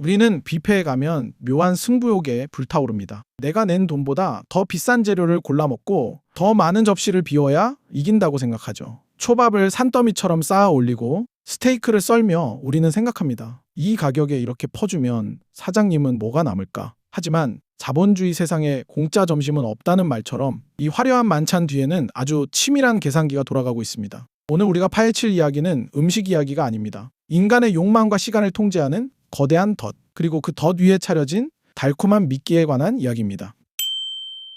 우리는 뷔페에 가면 묘한 승부욕에 불타오릅니다. 내가 낸 돈보다 더 비싼 재료를 골라 먹고 더 많은 접시를 비워야 이긴다고 생각하죠. 초밥을 산더미처럼 쌓아 올리고 스테이크를 썰며 우리는 생각합니다. 이 가격에 이렇게 퍼주면 사장님은 뭐가 남을까? 하지만 자본주의 세상에 공짜 점심은 없다는 말처럼 이 화려한 만찬 뒤에는 아주 치밀한 계산기가 돌아가고 있습니다. 오늘 우리가 파헤칠 이야기는 음식 이야기가 아닙니다. 인간의 욕망과 시간을 통제하는 거대한 덫, 그리고 그 덫 위에 차려진 달콤한 미끼에 관한 이야기입니다.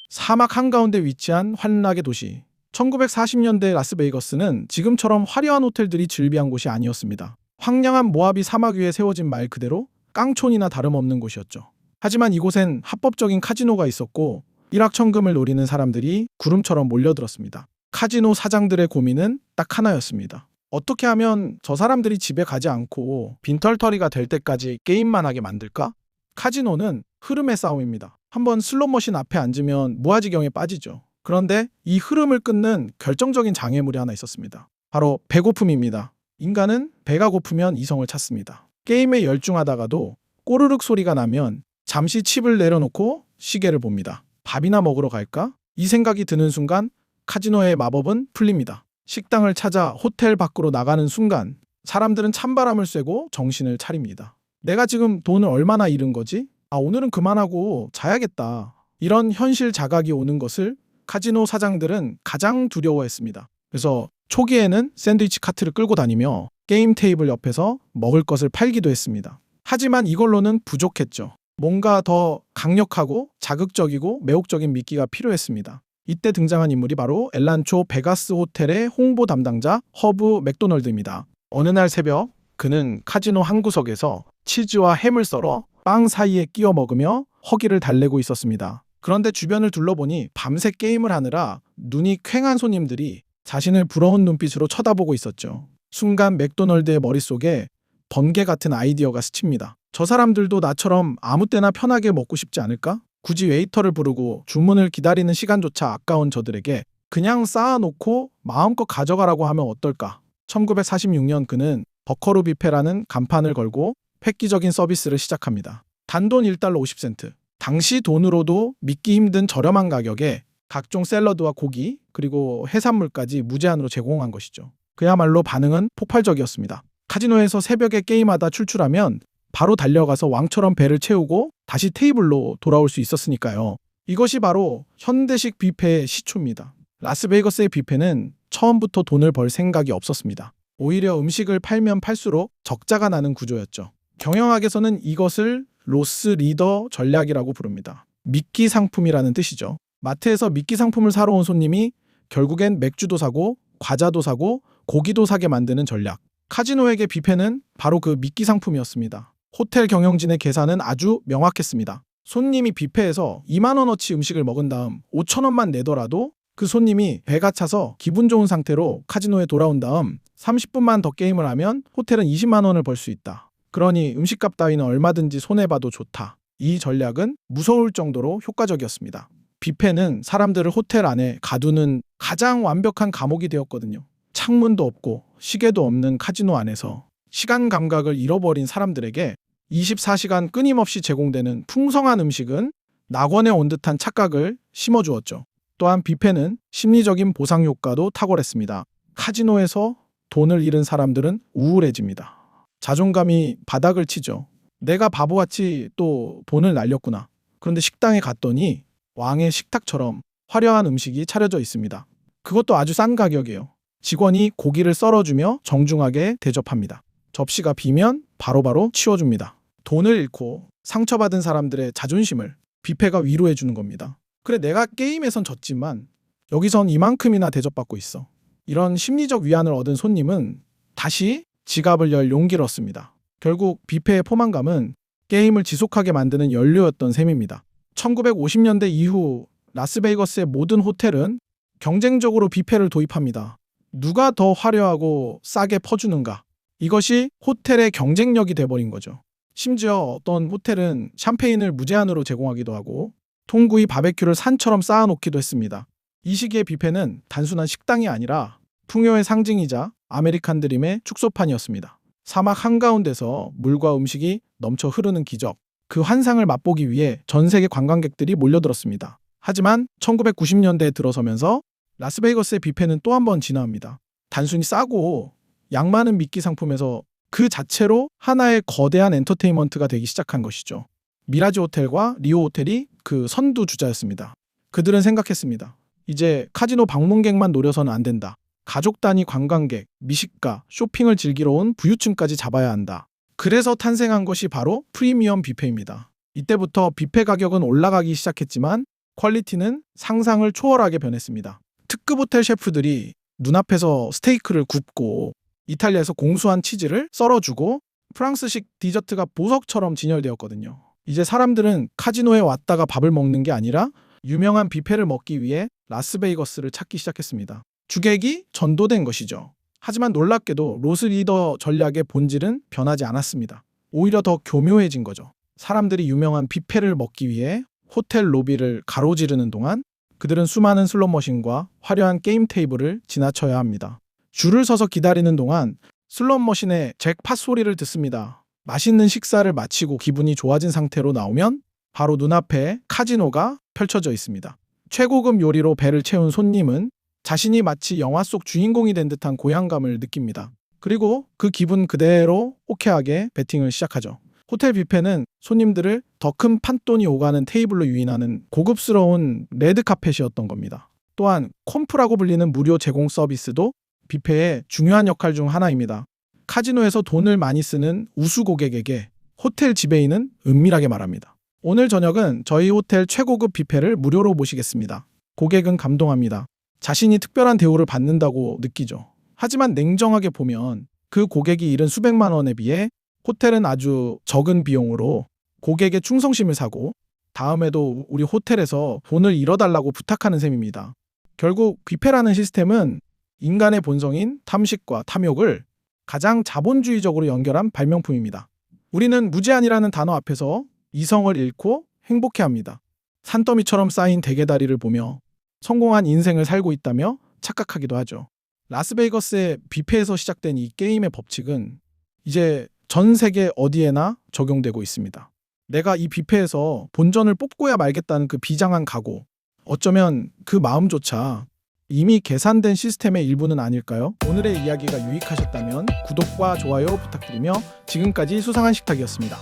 사막 한가운데 위치한 환락의 도시. 1940년대 라스베이거스는 지금처럼 화려한 호텔들이 즐비한 곳이 아니었습니다. 황량한 모하비 사막 위에 세워진 말 그대로 깡촌이나 다름없는 곳이었죠. 하지만 이곳엔 합법적인 카지노가 있었고 일확천금을 노리는 사람들이 구름처럼 몰려들었습니다. 카지노 사장들의 고민은 딱 하나였습니다. 어떻게 하면 저 사람들이 집에 가지 않고 빈털터리가 될 때까지 게임만 하게 만들까? 카지노는 흐름의 싸움입니다. 한번 슬롯머신 앞에 앉으면 무아지경에 빠지죠. 그런데 이 흐름을 끊는 결정적인 장애물이 하나 있었습니다. 바로 배고픔입니다. 인간은 배가 고프면 이성을 찾습니다. 게임에 열중하다가도 꼬르륵 소리가 나면 잠시 칩을 내려놓고 시계를 봅니다. 밥이나 먹으러 갈까? 이 생각이 드는 순간 카지노의 마법은 풀립니다. 식당을 찾아 호텔 밖으로 나가는 순간 사람들은 찬바람을 쐬고 정신을 차립니다. 내가 지금 돈을 얼마나 잃은 거지? 아, 오늘은 그만하고 자야겠다. 이런 현실 자각이 오는 것을 카지노 사장들은 가장 두려워했습니다. 그래서 초기에는 샌드위치 카트를 끌고 다니며 게임 테이블 옆에서 먹을 것을 팔기도 했습니다. 하지만 이걸로는 부족했죠. 뭔가 더 강력하고 자극적이고 매혹적인 미끼가 필요했습니다. 이때 등장한 인물이 바로 엘란초 베가스 호텔의 홍보 담당자 허브 맥도널드입니다. 어느 날 새벽 그는 카지노 한 구석에서 치즈와 햄을 썰어 빵 사이에 끼워 먹으며 허기를 달래고 있었습니다. 그런데 주변을 둘러보니 밤새 게임을 하느라 눈이 퀭한 손님들이 자신을 부러운 눈빛으로 쳐다보고 있었죠. 순간 맥도널드의 머릿속에 번개 같은 아이디어가 스칩니다. 저 사람들도 나처럼 아무 때나 편하게 먹고 싶지 않을까? 굳이 웨이터를 부르고 주문을 기다리는 시간조차 아까운 저들에게 그냥 쌓아놓고 마음껏 가져가라고 하면 어떨까? 1946년 그는 버커루 뷔페라는 간판을 걸고 획기적인 서비스를 시작합니다. 단돈 1달러 50센트. 당시 돈으로도 믿기 힘든 저렴한 가격에 각종 샐러드와 고기 그리고 해산물까지 무제한으로 제공한 것이죠. 그야말로 반응은 폭발적이었습니다. 카지노에서 새벽에 게임하다 출출하면 바로 달려가서 왕처럼 배를 채우고 다시 테이블로 돌아올 수 있었으니까요. 이것이 바로 현대식 뷔페의 시초입니다. 라스베이거스의 뷔페는 처음부터 돈을 벌 생각이 없었습니다. 오히려 음식을 팔면 팔수록 적자가 나는 구조였죠. 경영학에서는 이것을 로스 리더 전략이라고 부릅니다. 미끼 상품이라는 뜻이죠. 마트에서 미끼 상품을 사러 온 손님이 결국엔 맥주도 사고 과자도 사고 고기도 사게 만드는 전략. 카지노에게 뷔페는 바로 그 미끼 상품이었습니다. 호텔 경영진의 계산은 아주 명확했습니다. 손님이 뷔페에서 2만 원어치 음식을 먹은 다음 5천 원만 내더라도 그 손님이 배가 차서 기분 좋은 상태로 카지노에 돌아온 다음 30분만 더 게임을 하면 호텔은 20만 원을 벌 수 있다. 그러니 음식값 따위는 얼마든지 손해봐도 좋다. 이 전략은 무서울 정도로 효과적이었습니다. 뷔페는 사람들을 호텔 안에 가두는 가장 완벽한 감옥이 되었거든요. 창문도 없고 시계도 없는 카지노 안에서 시간 감각을 잃어버린 사람들에게 24시간 끊임없이 제공되는 풍성한 음식은 낙원에 온 듯한 착각을 심어주었죠. 또한 뷔페는 심리적인 보상 효과도 탁월했습니다. 카지노에서 돈을 잃은 사람들은 우울해집니다. 자존감이 바닥을 치죠. 내가 바보같이 또 돈을 날렸구나. 그런데 식당에 갔더니 왕의 식탁처럼 화려한 음식이 차려져 있습니다. 그것도 아주 싼 가격이에요. 직원이 고기를 썰어주며 정중하게 대접합니다. 접시가 비면 바로바로 치워줍니다. 돈을 잃고 상처받은 사람들의 자존심을 뷔페가 위로해 주는 겁니다. 그래 내가 게임에선 졌지만 여기선 이만큼이나 대접받고 있어. 이런 심리적 위안을 얻은 손님은 다시 지갑을 열 용기를 얻습니다. 결국 뷔페의 포만감은 게임을 지속하게 만드는 연료였던 셈입니다. 1950년대 이후 라스베이거스의 모든 호텔은 경쟁적으로 뷔페를 도입합니다. 누가 더 화려하고 싸게 퍼주는가? 이것이 호텔의 경쟁력이 돼버린 거죠. 심지어 어떤 호텔은 샴페인을 무제한으로 제공하기도 하고 통구이 바베큐를 산처럼 쌓아놓기도 했습니다. 이 시기의 뷔페는 단순한 식당이 아니라 풍요의 상징이자 아메리칸 드림의 축소판이었습니다. 사막 한가운데서 물과 음식이 넘쳐 흐르는 기적. 그 환상을 맛보기 위해 전 세계 관광객들이 몰려들었습니다. 하지만 1990년대에 들어서면서 라스베이거스의 뷔페는 또 한 번 진화합니다. 단순히 싸고 양 많은 미끼 상품에서 그 자체로 하나의 거대한 엔터테인먼트가 되기 시작한 것이죠. 미라지 호텔과 리오 호텔이 그 선두 주자였습니다. 그들은 생각했습니다. 이제 카지노 방문객만 노려서는 안 된다. 가족 단위 관광객, 미식가, 쇼핑을 즐기러 온 부유층까지 잡아야 한다. 그래서 탄생한 것이 바로 프리미엄 뷔페입니다. 이때부터 뷔페 가격은 올라가기 시작했지만 퀄리티는 상상을 초월하게 변했습니다. 특급 호텔 셰프들이 눈앞에서 스테이크를 굽고 이탈리아에서 공수한 치즈를 썰어주고 프랑스식 디저트가 보석처럼 진열되었거든요. 이제 사람들은 카지노에 왔다가 밥을 먹는 게 아니라 유명한 뷔페를 먹기 위해 라스베이거스를 찾기 시작했습니다. 주객이 전도된 것이죠. 하지만 놀랍게도 로스 리더 전략의 본질은 변하지 않았습니다. 오히려 더 교묘해진 거죠. 사람들이 유명한 뷔페를 먹기 위해 호텔 로비를 가로지르는 동안 그들은 수많은 슬롯머신과 화려한 게임 테이블을 지나쳐야 합니다. 줄을 서서 기다리는 동안 슬롯머신의 잭팟 소리를 듣습니다. 맛있는 식사를 마치고 기분이 좋아진 상태로 나오면 바로 눈앞에 카지노가 펼쳐져 있습니다. 최고급 요리로 배를 채운 손님은 자신이 마치 영화 속 주인공이 된 듯한 고향감을 느낍니다. 그리고 그 기분 그대로 호쾌하게 베팅을 시작하죠. 호텔 뷔페는 손님들을 더 큰 판돈이 오가는 테이블로 유인하는 고급스러운 레드 카펫이었던 겁니다. 또한 콤프라고 불리는 무료 제공 서비스도 뷔페의 중요한 역할 중 하나입니다. 카지노에서 돈을 많이 쓰는 우수 고객에게 호텔 지배인은 은밀하게 말합니다. 오늘 저녁은 저희 호텔 최고급 뷔페를 무료로 모시겠습니다. 고객은 감동합니다. 자신이 특별한 대우를 받는다고 느끼죠. 하지만 냉정하게 보면 그 고객이 잃은 수백만 원에 비해 호텔은 아주 적은 비용으로 고객의 충성심을 사고 다음에도 우리 호텔에서 돈을 잃어달라고 부탁하는 셈입니다. 결국 뷔페라는 시스템은 인간의 본성인 탐식과 탐욕을 가장 자본주의적으로 연결한 발명품입니다. 우리는 무제한이라는 단어 앞에서 이성을 잃고 행복해합니다. 산더미처럼 쌓인 대게다리를 보며 성공한 인생을 살고 있다며 착각하기도 하죠. 라스베이거스의 뷔페에서 시작된 이 게임의 법칙은 이제 전 세계 어디에나 적용되고 있습니다. 내가 이 뷔페에서 본전을 뽑고야 말겠다는 그 비장한 각오. 어쩌면 그 마음조차 이미 계산된 시스템의 일부는 아닐까요? 오늘의 이야기가 유익하셨다면 구독과 좋아요 부탁드리며 지금까지 수상한 식탁이었습니다.